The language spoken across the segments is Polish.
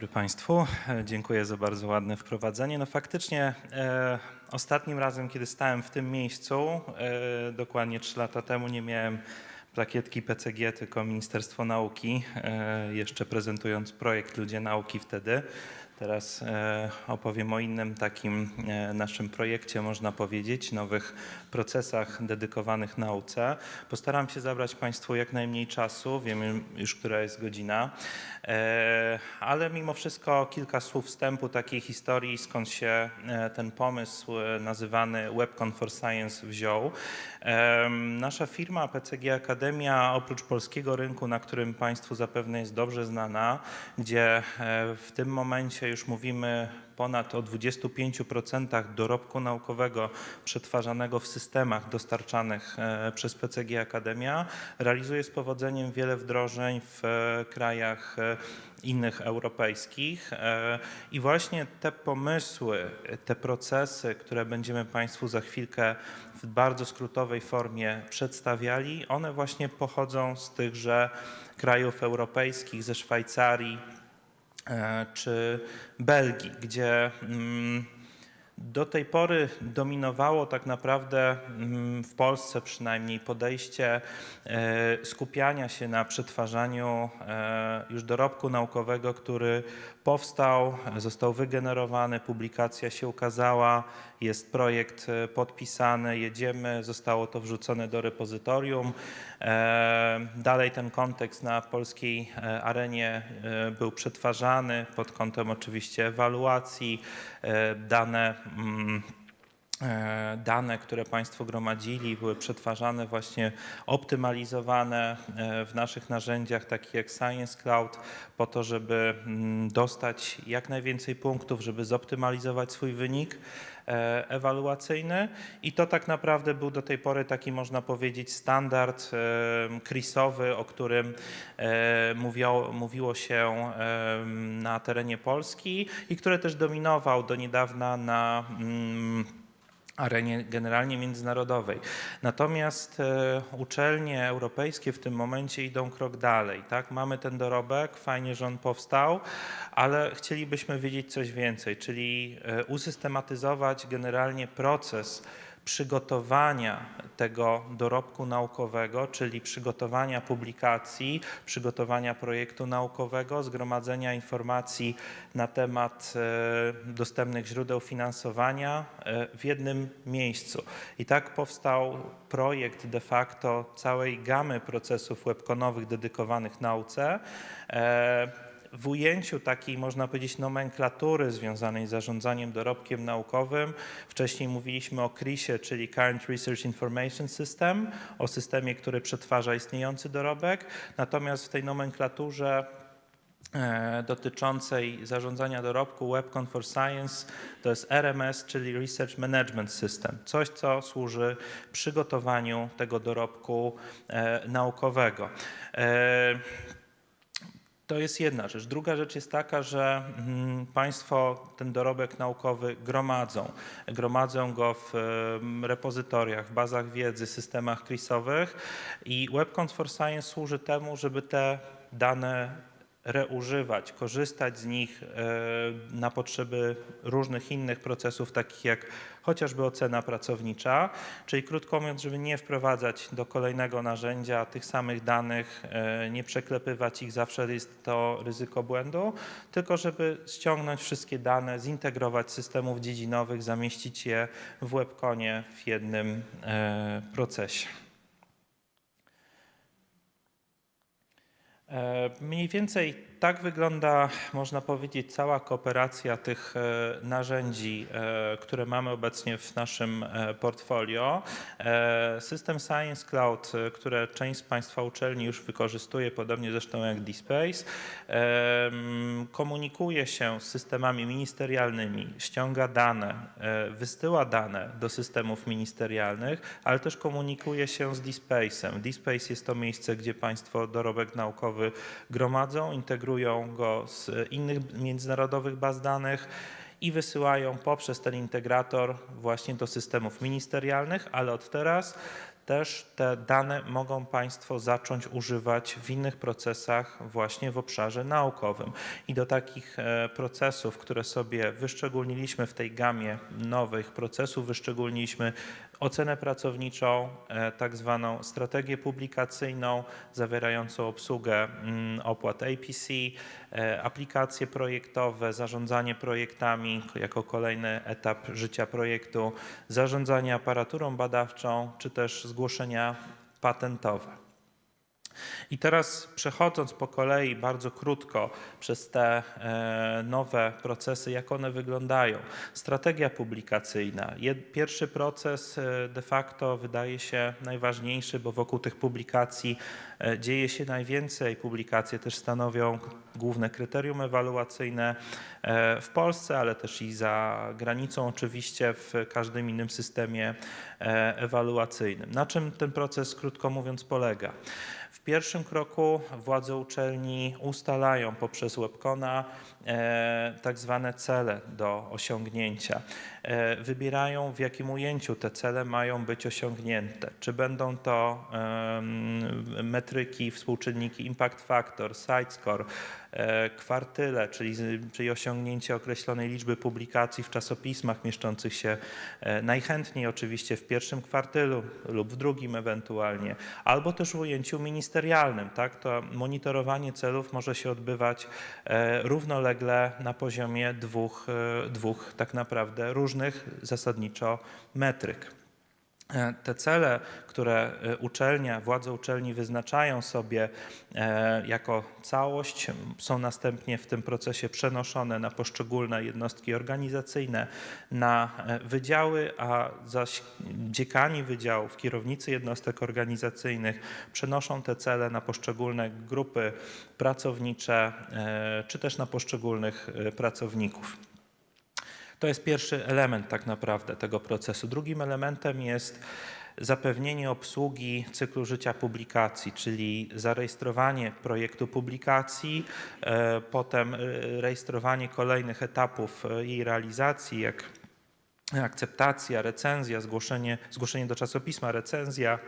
dobry Państwu. E, Dziękuję za bardzo ładne wprowadzenie. No faktycznie e, ostatnim razem, kiedy stałem w tym miejscu, e, dokładnie 3 lata temu, nie miałem plakietki PCG, tylko Ministerstwo Nauki, e, jeszcze prezentując projekt Ludzie Nauki wtedy. Teraz e, opowiem o innym takim e, naszym projekcie, można powiedzieć, nowych procesach dedykowanych nauce. Postaram się zabrać Państwu jak najmniej czasu, wiem już, która jest godzina, e, ale mimo wszystko kilka słów wstępu takiej historii, skąd się ten pomysł nazywany WebCon for Science wziął. Nasza firma PCG Akademia, oprócz polskiego rynku, na którym Państwu zapewne jest dobrze znana, gdzie w tym momencie już mówimy ponad o 25% dorobku naukowego przetwarzanego w systemach dostarczanych e, przez PCG Akademia, realizuje z powodzeniem wiele wdrożeń w e, krajach e, innych europejskich. I właśnie te pomysły, te procesy, które będziemy Państwu za chwilkę w bardzo skrótowej formie przedstawiali, one właśnie pochodzą z tychże krajów europejskich, ze Szwajcarii czy Belgii, gdzie mm, do tej pory dominowało tak naprawdę mm, w Polsce przynajmniej podejście e, skupiania się na przetwarzaniu e, już dorobku naukowego, który powstał, został wygenerowany, publikacja się ukazała, jest projekt e, podpisany, jedziemy, zostało to wrzucone do repozytorium. Dalej ten kontekst na polskiej arenie był przetwarzany pod kątem oczywiście ewaluacji, dane mm, e, dane, które Państwo gromadzili, były przetwarzane, właśnie optymalizowane e, w naszych narzędziach, takich jak Science Cloud, po to, żeby mm, dostać jak najwięcej punktów, żeby zoptymalizować swój wynik e, ewaluacyjny. I to tak naprawdę był do tej pory taki, można powiedzieć, standard e, krisowy, o którym e, mówiło, mówiło się e, na terenie Polski i który też dominował do niedawna na mm, arenie generalnie międzynarodowej. Natomiast e, uczelnie europejskie w tym momencie idą krok dalej. Tak? Mamy ten dorobek, fajnie, że on powstał, ale chcielibyśmy wiedzieć coś więcej, czyli e, usystematyzować generalnie proces przygotowania tego dorobku naukowego, czyli przygotowania publikacji, przygotowania projektu naukowego, zgromadzenia informacji na temat e, dostępnych źródeł finansowania e, w jednym miejscu. I tak powstał projekt de facto całej gamy procesów webkonowych dedykowanych nauce. W ujęciu takiej, można powiedzieć, nomenklatury związanej z zarządzaniem dorobkiem naukowym. Wcześniej mówiliśmy o CRIS-ie, czyli Current Research Information System, o systemie, który przetwarza istniejący dorobek. Natomiast w tej nomenklaturze e, dotyczącej zarządzania dorobku WebCon for Science to jest RMS, czyli Research Management System. Coś, co służy przygotowaniu tego dorobku e, naukowego. E, to jest jedna rzecz. Druga rzecz jest taka, że mm, Państwo ten dorobek naukowy gromadzą. Gromadzą go w em, repozytoriach, w bazach wiedzy, systemach krisowych i WebCon for Science służy temu, żeby te dane reużywać, korzystać z nich e, na potrzeby różnych innych procesów, takich jak chociażby ocena pracownicza, czyli krótko mówiąc, żeby nie wprowadzać do kolejnego narzędzia tych samych danych, e, nie przeklepywać ich, zawsze jest to ryzyko błędu, tylko żeby ściągnąć wszystkie dane, zintegrować systemów dziedzinowych, zamieścić je w webkonie w jednym e, procesie. Mniej więcej tak wygląda, można powiedzieć, cała kooperacja tych e, narzędzi, e, które mamy obecnie w naszym e, portfolio. System Science Cloud, które część z Państwa uczelni już wykorzystuje, podobnie zresztą jak DSpace, komunikuje się z systemami ministerialnymi, ściąga dane, wysyła dane do systemów ministerialnych, ale też komunikuje się z DSpace'em. DSpace jest to miejsce, gdzie Państwo dorobek naukowy gromadzą, integrują go z innych międzynarodowych baz danych i wysyłają poprzez ten integrator właśnie do systemów ministerialnych, ale od teraz też te dane mogą Państwo zacząć używać w innych procesach właśnie w obszarze naukowym. I do takich e, procesów, które sobie wyszczególniliśmy w tej gamie nowych procesów, wyszczególniliśmy ocenę pracowniczą, e, tak zwaną strategię publikacyjną zawierającą obsługę mm, opłat APC, e, aplikacje projektowe, zarządzanie projektami jako kolejny etap życia projektu, zarządzanie aparaturą badawczą czy też zgłoszenia patentowe. I teraz przechodząc po kolei bardzo krótko przez te e, nowe procesy, jak one wyglądają. Strategia publikacyjna. Pierwszy proces e, de facto wydaje się najważniejszy, bo wokół tych publikacji e, dzieje się najwięcej. Publikacje też stanowią główne kryterium ewaluacyjne w Polsce, ale też i za granicą, oczywiście w każdym innym systemie ewaluacyjnym. Na czym ten proces, krótko mówiąc, polega? W pierwszym kroku władze uczelni ustalają poprzez webkona e, tak zwane cele do osiągnięcia. E, wybierają w jakim ujęciu te cele mają być osiągnięte. Czy będą to metryki, współczynniki impact factor, site score, kwartyle, czyli, czyli osiągnięcie określonej liczby publikacji w czasopismach mieszczących się e, najchętniej oczywiście w pierwszym kwartylu lub w drugim ewentualnie, albo też w ujęciu ministerialnym. Tak? To monitorowanie celów może się odbywać e, równolegle na poziomie dwóch, e, dwóch tak naprawdę różnych zasadniczo metryk. E, Te cele, które e, uczelnia, władze uczelni wyznaczają sobie e, jako całość, są następnie w tym procesie przenoszone na poszczególne jednostki organizacyjne, na wydziały, a zaś dziekani wydziałów, kierownicy jednostek organizacyjnych przenoszą te cele na poszczególne grupy pracownicze, czy też na poszczególnych pracowników. To jest pierwszy element tak naprawdę tego procesu. Drugim elementem jest zapewnienie obsługi cyklu życia publikacji, czyli zarejestrowanie projektu publikacji, e, potem e, rejestrowanie kolejnych etapów e, jej realizacji, jak akceptacja, recenzja, zgłoszenie, zgłoszenie do czasopisma, recenzja,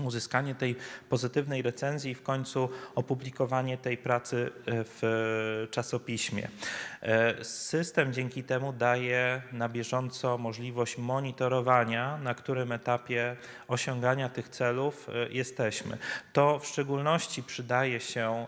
uzyskanie tej pozytywnej recenzji i w końcu opublikowanie tej pracy e, w czasopiśmie. E, System dzięki temu daje na bieżąco możliwość monitorowania, na którym etapie osiągania tych celów e, jesteśmy. To w szczególności przydaje się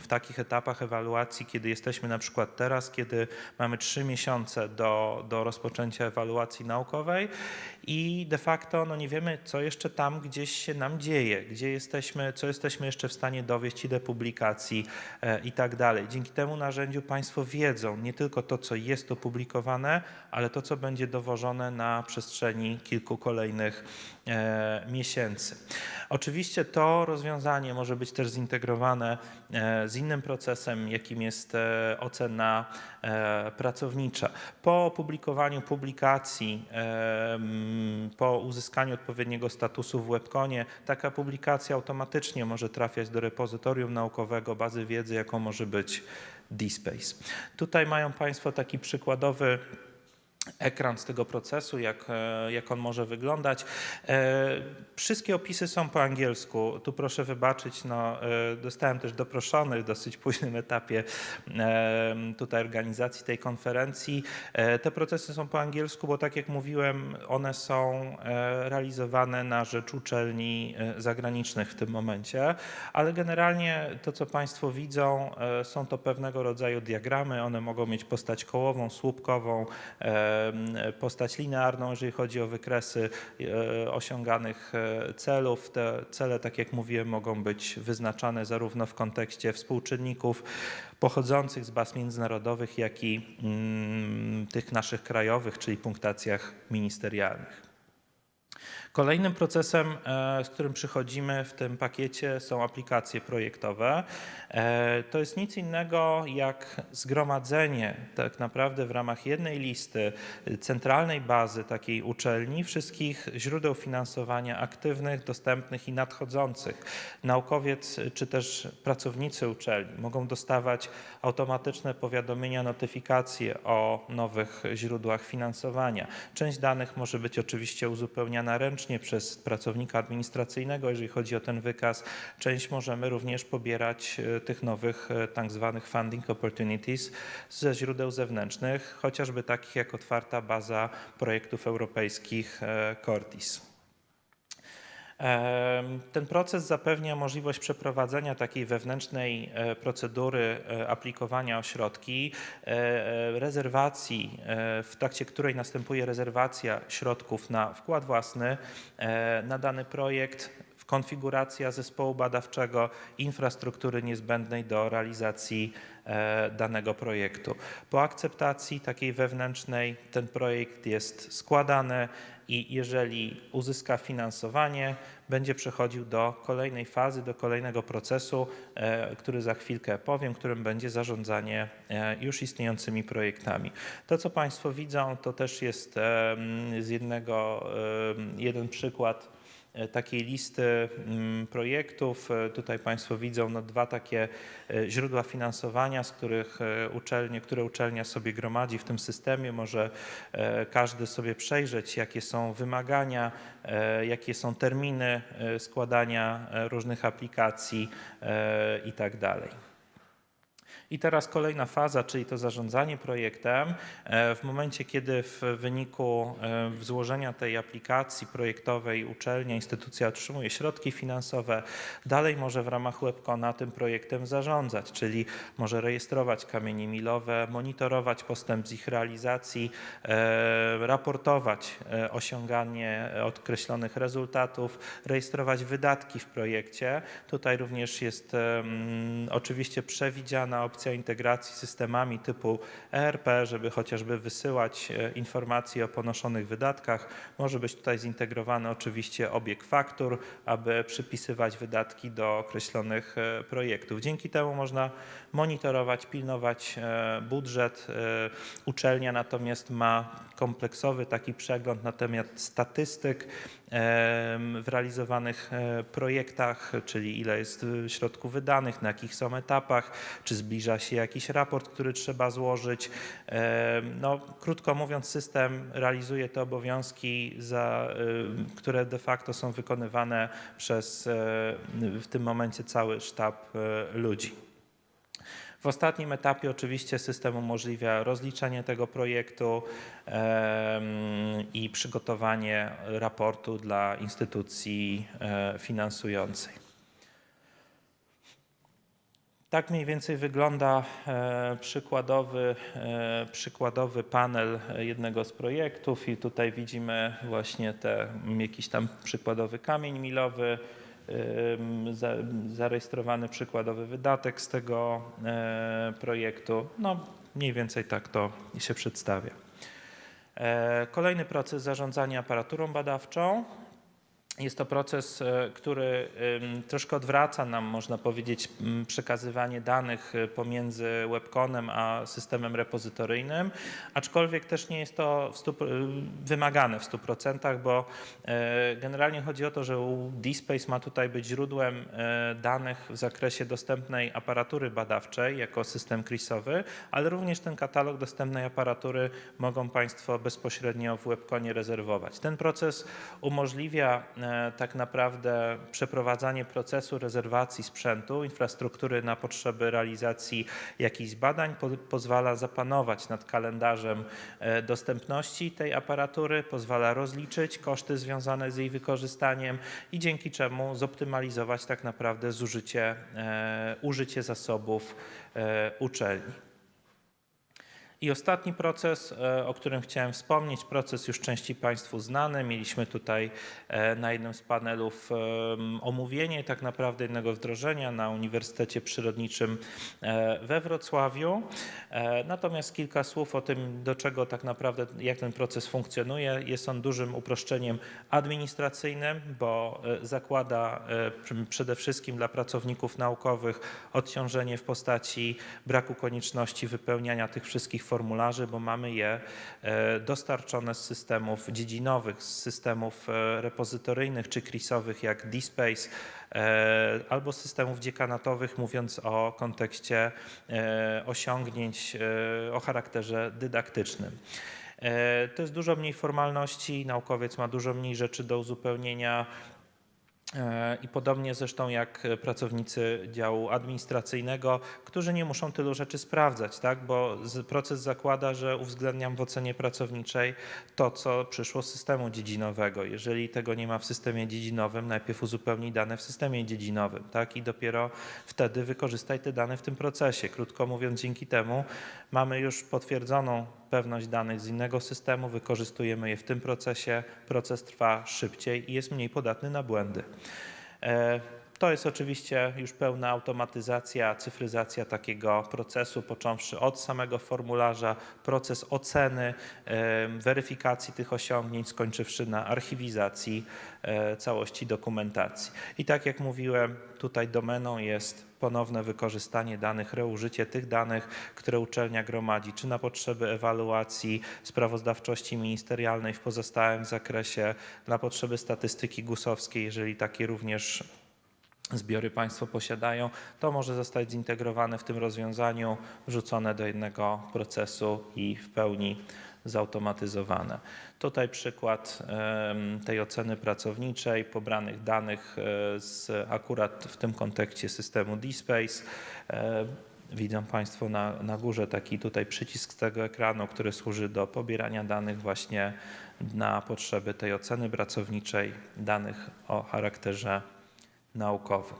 w takich etapach ewaluacji, kiedy jesteśmy na przykład teraz, kiedy mamy trzy miesiące do, do rozpoczęcia ewaluacji naukowej i de facto no nie wiemy, co jeszcze tam gdzieś się nam dzieje, gdzie jesteśmy, co jesteśmy jeszcze w stanie dowieść, ile publikacji e, i tak dalej. Dzięki temu narzędziu Państwo wiedzą nie tylko to, co jest opublikowane, ale to, co będzie dowożone na przestrzeni kilku kolejnych miesięcy. Oczywiście to rozwiązanie może być też zintegrowane e, z innym procesem, jakim jest e, ocena e, pracownicza. Po opublikowaniu publikacji, e, po uzyskaniu odpowiedniego statusu w webkonie, taka publikacja automatycznie może trafiać do repozytorium naukowego, bazy wiedzy, jaką może być DSpace. Tutaj mają Państwo taki przykładowy ekran z tego procesu, jak, e, jak on może wyglądać. E, Wszystkie opisy są po angielsku. Tu proszę wybaczyć, no, e, dostałem też doproszony w dosyć późnym etapie tutaj organizacji tej konferencji. Te procesy są po angielsku, bo tak jak mówiłem, one są realizowane na rzecz uczelni zagranicznych w tym momencie, ale generalnie to, co Państwo widzą, są to pewnego rodzaju diagramy. One mogą mieć postać kołową, słupkową, postać linearną, jeżeli chodzi o wykresy e, osiąganych e, celów. Te cele, tak jak mówiłem, mogą być wyznaczane zarówno w kontekście współczynników pochodzących z baz międzynarodowych, jak i mm, tych naszych krajowych, czyli punktacjach ministerialnych. Kolejnym procesem, e, z którym przychodzimy w tym pakiecie są aplikacje projektowe. E, To jest nic innego jak zgromadzenie tak naprawdę w ramach jednej listy y, centralnej bazy takiej uczelni wszystkich źródeł finansowania aktywnych, dostępnych i nadchodzących. Naukowiec y, czy też pracownicy uczelni mogą dostawać automatyczne powiadomienia, notyfikacje o nowych źródłach finansowania. Część danych może być oczywiście uzupełniana ręcznie, wewnętrznie przez pracownika administracyjnego, jeżeli chodzi o ten wykaz. Część możemy również pobierać e, tych nowych e, tak zwanych funding opportunities ze źródeł zewnętrznych, chociażby takich jak otwarta baza projektów europejskich e, Cortis. Ten proces zapewnia możliwość przeprowadzenia takiej wewnętrznej e, procedury e, aplikowania o środki, e, rezerwacji, w trakcie której następuje rezerwacja środków na wkład własny na dany projekt, konfiguracja zespołu badawczego, infrastruktury niezbędnej do realizacji danego projektu. Po akceptacji takiej wewnętrznej ten projekt jest składany i jeżeli uzyska finansowanie, będzie przechodził do kolejnej fazy, do kolejnego procesu, e, który za chwilkę powiem, którym będzie zarządzanie e, już istniejącymi projektami. To, co Państwo widzą, to też jest z jednego, jeden przykład takiej listy mm, projektów. E, Tutaj Państwo widzą no, dwa takie e, źródła finansowania, z których e, uczelnie, które uczelnia sobie gromadzi w tym systemie. Może e, każdy sobie przejrzeć, jakie są wymagania, e, jakie są terminy e, składania e, różnych aplikacji e, i teraz kolejna faza, czyli to zarządzanie projektem. E, W momencie, kiedy w wyniku e, złożenia tej aplikacji projektowej uczelnia, instytucja otrzymuje środki finansowe, dalej może w ramach Webkona tym projektem zarządzać, czyli może rejestrować kamienie milowe, monitorować postęp z ich realizacji, e, raportować osiąganie określonych rezultatów, rejestrować wydatki w projekcie. Tutaj również jest oczywiście przewidziana opcja integracji systemami typu ERP, żeby chociażby wysyłać e, informacje o ponoszonych wydatkach. Może być tutaj zintegrowany oczywiście obieg faktur, aby przypisywać wydatki do określonych e, projektów. Dzięki temu można monitorować, pilnować e, budżet. E, Uczelnia natomiast ma kompleksowy taki przegląd na temat statystyk em, w realizowanych e, projektach, czyli ile jest e, środków wydanych, na jakich są etapach, czy zbliża się jakiś raport, który trzeba złożyć. No, krótko mówiąc, system realizuje te obowiązki, za, e, które de facto są wykonywane przez e, w tym momencie cały sztab e, ludzi. W ostatnim etapie oczywiście system umożliwia rozliczenie tego projektu i przygotowanie raportu dla instytucji e, finansującej. Tak mniej więcej wygląda e, przykładowy, e, przykładowy panel jednego z projektów i tutaj widzimy właśnie te, jakiś tam przykładowy kamień milowy, zarejestrowany przykładowy wydatek z tego e, projektu. No mniej więcej tak to się przedstawia. E, Kolejny proces zarządzania aparaturą badawczą. Jest to proces, e, który troszkę odwraca nam, można powiedzieć, przekazywanie danych e, pomiędzy webconem a systemem repozytoryjnym, aczkolwiek też nie jest to w stu, wymagane w 100%, bo e, generalnie chodzi o to, że DSpace ma tutaj być źródłem e, danych w zakresie dostępnej aparatury badawczej jako system CRIS-owy, ale również ten katalog dostępnej aparatury mogą Państwo bezpośrednio w webconie rezerwować. Ten proces umożliwia e, tak naprawdę przeprowadzanie procesu rezerwacji sprzętu, infrastruktury na potrzeby realizacji jakichś badań, po, pozwala zapanować nad kalendarzem e, dostępności tej aparatury, pozwala rozliczyć koszty związane z jej wykorzystaniem i dzięki czemu zoptymalizować tak naprawdę zużycie, e, użycie zasobów e, uczelni. I ostatni proces, e, o którym chciałem wspomnieć, proces już części Państwu znany. Mieliśmy tutaj e, na jednym z panelów omówienie tak naprawdę jednego wdrożenia na Uniwersytecie Przyrodniczym e, we Wrocławiu. Natomiast kilka słów o tym, do czego tak naprawdę, jak ten proces funkcjonuje. Jest on dużym uproszczeniem administracyjnym, bo zakłada pr- przede wszystkim dla pracowników naukowych odciążenie w postaci braku konieczności wypełniania tych wszystkich formularzy, bo mamy je e, dostarczone z systemów dziedzinowych, z systemów e, repozytoryjnych czy CRIS-owych jak DSpace, e, albo systemów dziekanatowych, mówiąc o kontekście osiągnięć o charakterze dydaktycznym. To jest dużo mniej formalności, naukowiec ma dużo mniej rzeczy do uzupełnienia. E, I podobnie zresztą jak pracownicy działu administracyjnego, którzy nie muszą tylu rzeczy sprawdzać, tak? bo proces zakłada, że uwzględniam w ocenie pracowniczej to, co przyszło z systemu dziedzinowego. Jeżeli tego nie ma w systemie dziedzinowym, najpierw uzupełnij dane w systemie dziedzinowym tak? i dopiero wtedy wykorzystaj te dane w tym procesie. Krótko mówiąc, dzięki temu mamy już potwierdzoną pewność danych z innego systemu, wykorzystujemy je w tym procesie, proces trwa szybciej i jest mniej podatny na błędy. To jest oczywiście już pełna automatyzacja, cyfryzacja takiego procesu, począwszy od samego formularza, proces oceny, weryfikacji tych osiągnięć, skończywszy na archiwizacji e, całości dokumentacji. I tak jak mówiłem, tutaj domeną jest ponowne wykorzystanie danych, reużycie tych danych, które uczelnia gromadzi, czy na potrzeby ewaluacji sprawozdawczości ministerialnej w pozostałym zakresie, na potrzeby statystyki gusowskiej, jeżeli takie również zbiory Państwo posiadają, to może zostać zintegrowane w tym rozwiązaniu, wrzucone do jednego procesu i w pełni zautomatyzowane. Tutaj przykład tej oceny pracowniczej, pobranych danych e, z akurat w tym kontekście systemu DSpace. E, Widzą Państwo na, na górze taki tutaj przycisk z tego ekranu, który służy do pobierania danych właśnie na potrzeby tej oceny pracowniczej, danych o charakterze naukowym.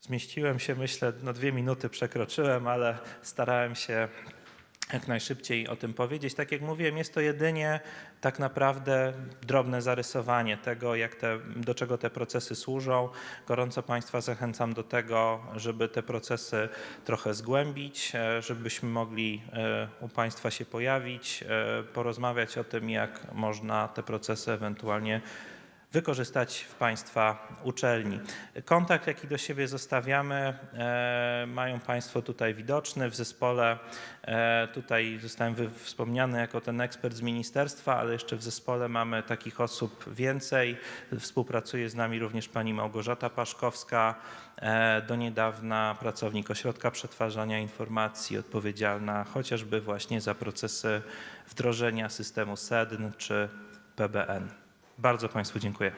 Zmieściłem się, myślę, no dwie minuty przekroczyłem, ale starałem się jak najszybciej o tym powiedzieć. Tak jak mówiłem, jest to jedynie tak naprawdę drobne zarysowanie tego, jak te, do czego te procesy służą. Gorąco Państwa zachęcam do tego, żeby te procesy trochę zgłębić, e, żebyśmy mogli e, u Państwa się pojawić, e, porozmawiać o tym, jak można te procesy ewentualnie wykorzystać w Państwa uczelni. Kontakt, jaki do siebie zostawiamy, e, mają Państwo tutaj widoczny w zespole. E, tutaj zostałem wspomniany jako ten ekspert z ministerstwa, ale jeszcze w zespole mamy takich osób więcej. Współpracuje z nami również pani Małgorzata Paszkowska, e, do niedawna pracownik Ośrodka Przetwarzania Informacji, odpowiedzialna chociażby właśnie za procesy wdrożenia systemu SEDN czy PBN. Bardzo Państwu dziękuję.